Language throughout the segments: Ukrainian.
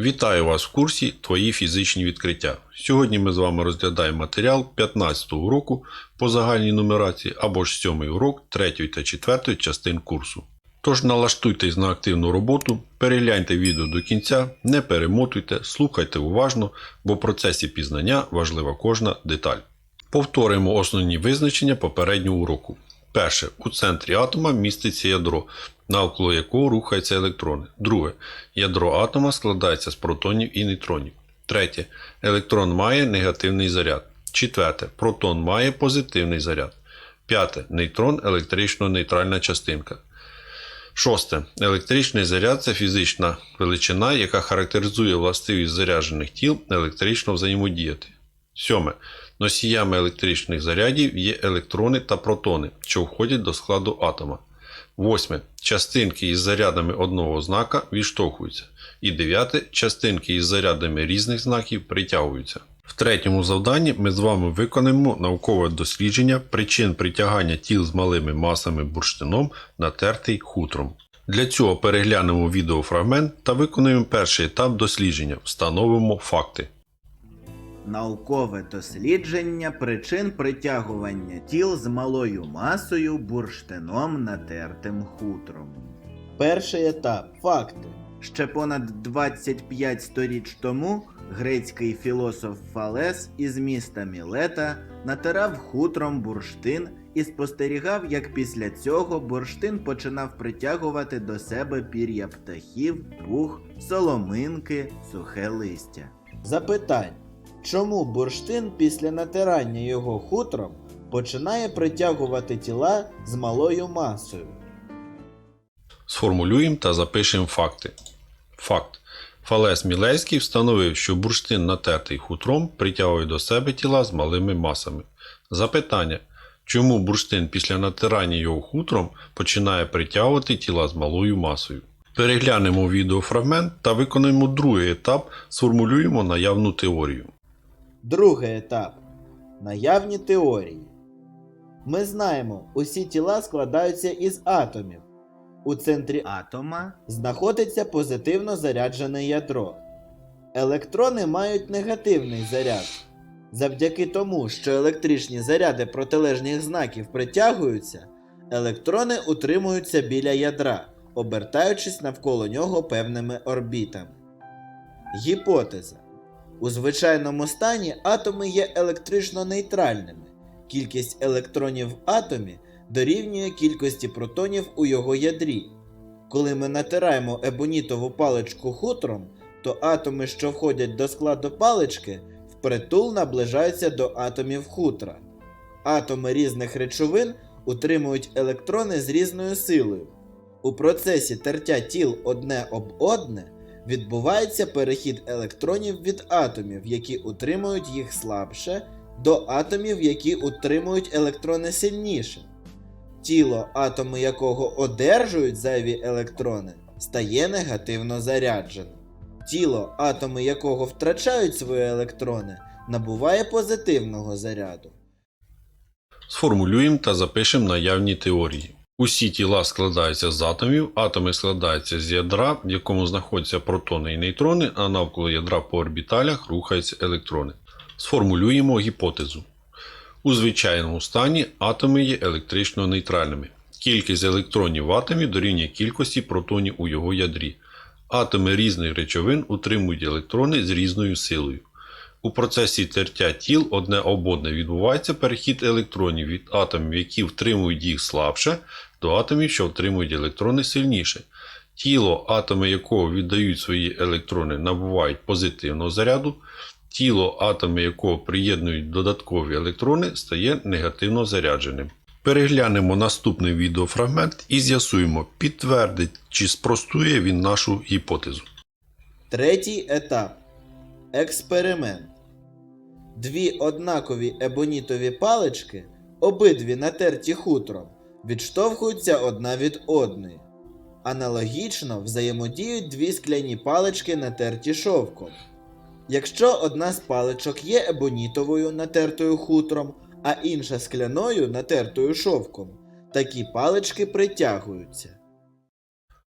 Вітаю вас в курсі Твої фізичні відкриття. Сьогодні ми з вами розглядаємо матеріал 15 уроку по загальній нумерації або ж 7 урок 3 та 4 частин курсу. Тож налаштуйтесь на активну роботу, перегляньте відео до кінця, не перемотуйте, слухайте уважно, бо в процесі пізнання важлива кожна деталь. Повторимо основні визначення попереднього уроку. Перше. У центрі атома міститься ядро, навколо якого рухаються електрони. Друге. Ядро атома складається з протонів і нейтронів. Третє. Електрон має негативний заряд. Четверте. Протон має позитивний заряд. П'яте. Нейтрон електрично нейтральна частинка. Шосте. Електричний заряд це фізична величина, яка характеризує властивість заряджених тіл електрично взаємодіяти. Сьоме. Носіями електричних зарядів є електрони та протони, що входять до складу атома. Восьме. Частинки із зарядами одного знака відштовхуються. І дев'яте. Частинки із зарядами різних знаків притягуються. В третьому завданні ми з вами виконаємо наукове дослідження причин притягання тіл з малими масами бурштином, натертий хутром. Для цього переглянемо відеофрагмент та виконуємо перший етап дослідження. Встановимо факти. Наукове дослідження причин притягування тіл з малою масою бурштином натертим хутром. Перший етап факти. Ще понад 25 сторіч тому грецький філософ Фалес із міста Мілета натирав хутром бурштин і спостерігав, як після цього бурштин починав притягувати до себе пір'я птахів, пух, соломинки, сухе листя. Запитання. Чому бурштин після натирання його хутром починає притягувати тіла з малою масою? Сформулюємо та запишемо факти. Факт. Фалес Мілейський встановив, що бурштин натертий хутром притягує до себе тіла з малими масами. Запитання. Чому бурштин після натирання його хутром починає притягувати тіла з малою масою? Переглянемо відеофрагмент та виконаємо другий етап, сформулюємо наявну теорію. Другий етап. Наявні теорії. Ми знаємо, усі тіла складаються із атомів. У центрі атома знаходиться позитивно заряджене ядро. Електрони мають негативний заряд. Завдяки тому, що електричні заряди протилежних знаків притягуються, електрони утримуються біля ядра, обертаючись навколо нього певними орбітами. Гіпотеза. У звичайному стані атоми є електрично нейтральними. Кількість електронів в атомі дорівнює кількості протонів у його ядрі. Коли ми натираємо ебонітову паличку хутром, то атоми, що входять до складу палички, впритул наближаються до атомів хутра. Атоми різних речовин утримують електрони з різною силою. У процесі тертя тіл одне об одне відбувається перехід електронів від атомів, які утримують їх слабше, до атомів, які утримують електрони сильніше. Тіло, атоми якого одержують зайві електрони, стає негативно зарядженим. Тіло, атоми якого втрачають свої електрони, набуває позитивного заряду. Сформулюємо та запишемо наявні теорії. Усі тіла складаються з атомів, атоми складаються з ядра, в якому знаходяться протони і нейтрони, а навколо ядра по орбіталях рухаються електрони. Сформулюємо гіпотезу. У звичайному стані атоми є електрично нейтральними. Кількість електронів в атомі дорівнює кількості протонів у його ядрі. Атоми різних речовин утримують електрони з різною силою. У процесі тертя тіл одне об одне відбувається перехід електронів від атомів, які втримують їх слабше, до атомів, що втримують електрони сильніше. Тіло, атоми якого віддають свої електрони, набувають позитивного заряду. Тіло, атоми якого приєднують додаткові електрони, стає негативно зарядженим. Переглянемо наступний відеофрагмент і з'ясуємо, підтвердить чи спростує він нашу гіпотезу. Третій етап. Експеримент. Дві однакові ебонітові палички, обидві натерті хутром, відштовхуються одна від одної. Аналогічно взаємодіють дві скляні палички, натерті шовком. Якщо одна з паличок є ебонітовою, натертою хутром, а інша скляною, натертою шовком, такі палички притягуються.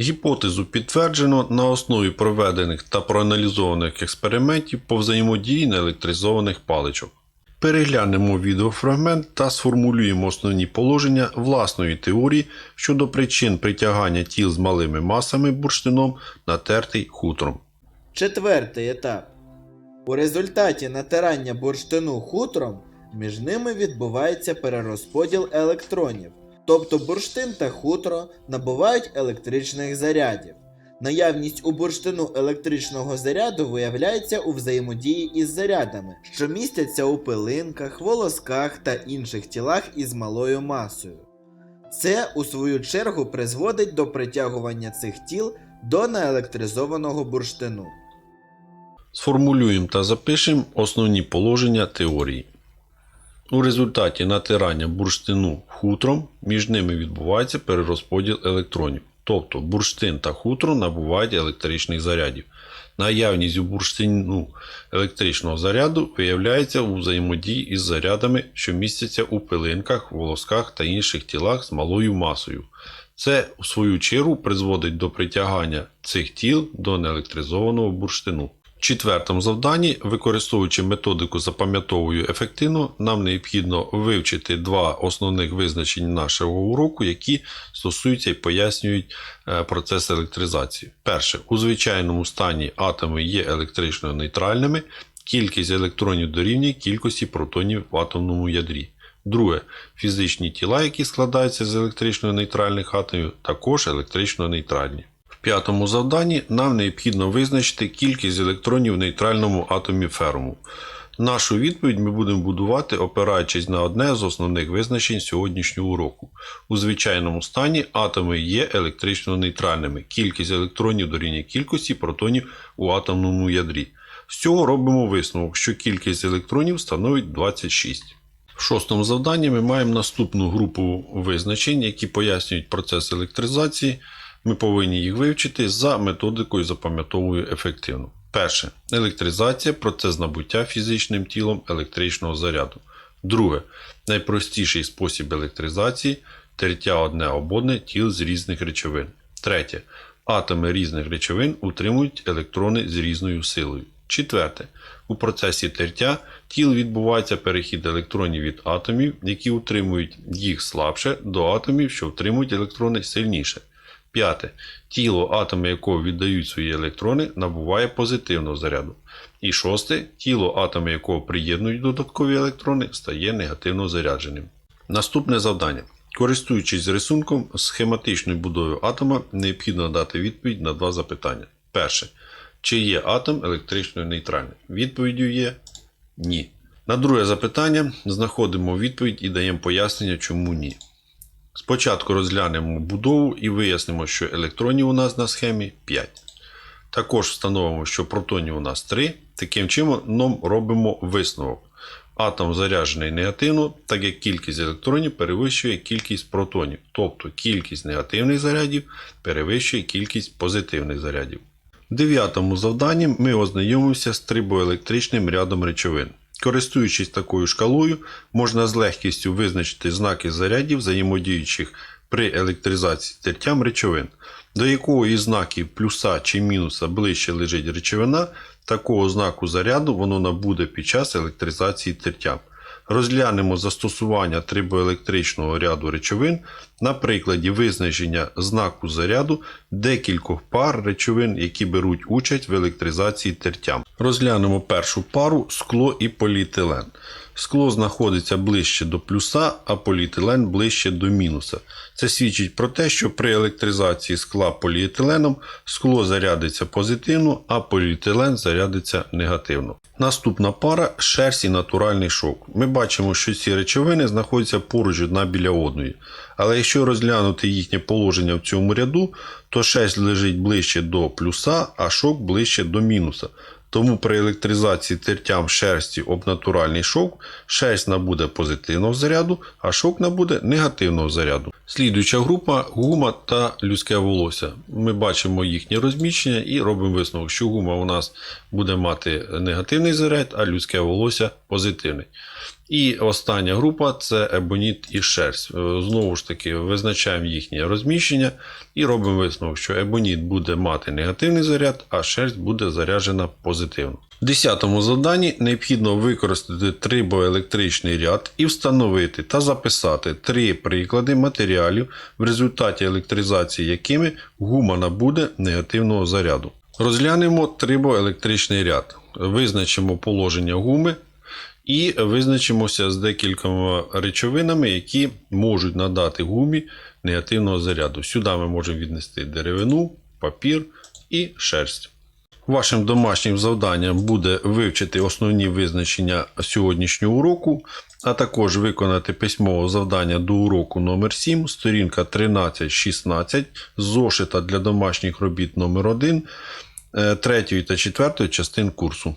Гіпотезу підтверджено на основі проведених та проаналізованих експериментів по взаємодії неелектризованих паличок. Переглянемо відеофрагмент та сформулюємо основні положення власної теорії щодо причин притягання тіл з малими масами бурштином натертий хутром. Четвертий етап. У результаті натирання бурштину хутром між ними відбувається перерозподіл електронів. Тобто бурштин та хутро набувають електричних зарядів. Наявність у бурштину електричного заряду виявляється у взаємодії із зарядами, що містяться у пилинках, волосках та інших тілах із малою масою. Це, у свою чергу, призводить до притягування цих тіл до неелектризованого бурштину. Сформулюємо та запишемо основні положення теорії. У результаті натирання бурштину хутром між ними відбувається перерозподіл електронів. Тобто бурштин та хутро набувають електричних зарядів. Наявність у бурштину електричного заряду виявляється у взаємодії із зарядами, що містяться у пилинках, волосках та інших тілах з малою масою. Це, у свою чергу, призводить до притягання цих тіл до неелектризованого бурштину. В четвертому завданні, використовуючи методику запам'ятовую ефективно, нам необхідно вивчити два основних визначення нашого уроку, які стосуються і пояснюють е, процес електризації. Перше, у звичайному стані атоми є електрично нейтральними, кількість електронів дорівнює кількості протонів в атомному ядрі. Друге, фізичні тіла, які складаються з електрично нейтральних атомів, також електрично нейтральні. П'ятому завданні нам необхідно визначити кількість електронів в нейтральному атомі ферму. Нашу відповідь ми будемо будувати, опираючись на одне з основних визначень сьогоднішнього уроку. У звичайному стані атоми є електрично нейтральними. Кількість електронів дорівнює кількості протонів у атомному ядрі. З цього робимо висновок, що кількість електронів становить 26. В шостому завданні ми маємо наступну групу визначень, які пояснюють процес електризації. Ми повинні їх вивчити за методикою запам'ятовую ефективно. Перше. Електризація процес набуття фізичним тілом електричного заряду. Друге. Найпростіший спосіб електризації тертя одне об одне тіл з різних речовин. Третє. Атоми різних речовин утримують електрони з різною силою. Четверте. У процесі тертя тіл відбувається перехід електронів від атомів, які утримують їх слабше, до атомів, що утримують електрони сильніше. П'яте. Тіло, атоми якого віддають свої електрони, набуває позитивного заряду. І шосте. Тіло, атоми якого приєднують додаткові електрони, стає негативно зарядженим. Наступне завдання. Користуючись рисунком схематичною будовою атома, необхідно дати відповідь на два запитання. Перше. Чи є атом електрично нейтральним? Відповіддю є ні. На друге запитання знаходимо відповідь і даємо пояснення, чому ні. Спочатку розглянемо будову і вияснимо, що електронів у нас на схемі 5. Також встановимо, що протонів у нас 3. Таким чином робимо висновок. Атом заряджений негативно, так як кількість електронів перевищує кількість протонів, тобто кількість негативних зарядів перевищує кількість позитивних зарядів. В дев'ятому завданні ми ознайомимося з трибоелектричним рядом речовин. Користуючись такою шкалою, можна з легкістю визначити знаки зарядів, взаємодіючих при електризації тертям речовин. До якого із знаків плюса чи мінуса ближче лежить речовина, такого знаку заряду воно набуде під час електризації тертям. Розглянемо застосування трибоелектричного ряду речовин на прикладі визначення знаку заряду декількох пар речовин, які беруть участь в електризації тертям. Розглянемо першу пару скло і поліетилен. Скло знаходиться ближче до плюса, а поліетилен ближче до мінуса. Це свідчить про те, що при електризації скла поліетиленом скло зарядиться позитивно, а поліетилен зарядиться негативно. Наступна пара шерсть і натуральний шовк. Ми бачимо, що ці речовини знаходяться поруч одна біля одної. Але якщо розглянути їхнє положення в цьому ряду, то шерсть лежить ближче до плюса, а шовк ближче до мінуса. Тому при електризації тертям шерсті об натуральний шовк шерсть набуде позитивного заряду, а шовк набуде негативного заряду. Слідуюча група гума та людське волосся. Ми бачимо їхнє розміщення і робимо висновок, що гума у нас буде мати негативний заряд, а людське волосся позитивний. І остання група це ебоніт і шерсть. Е, Знову ж таки, визначаємо їхнє розміщення і робимо висновок, що ебоніт буде мати негативний заряд, а шерсть буде заряджена позитивно. В 10 завданні необхідно використати трибоелектричний ряд і встановити та записати три приклади матеріалів, в результаті електризації якими гума набуде негативного заряду. Розглянемо трибоелектричний ряд, визначимо положення гуми і визначимося з декількома речовинами, які можуть надати гумі негативного заряду. Сюди ми можемо віднести деревину, папір і шерсть. Вашим домашнім завданням буде вивчити основні визначення сьогоднішнього уроку, а також виконати письмове завдання до уроку номер 7 сторінка 13-16 зошита для домашніх робіт номер 1 3 та 4 частин курсу.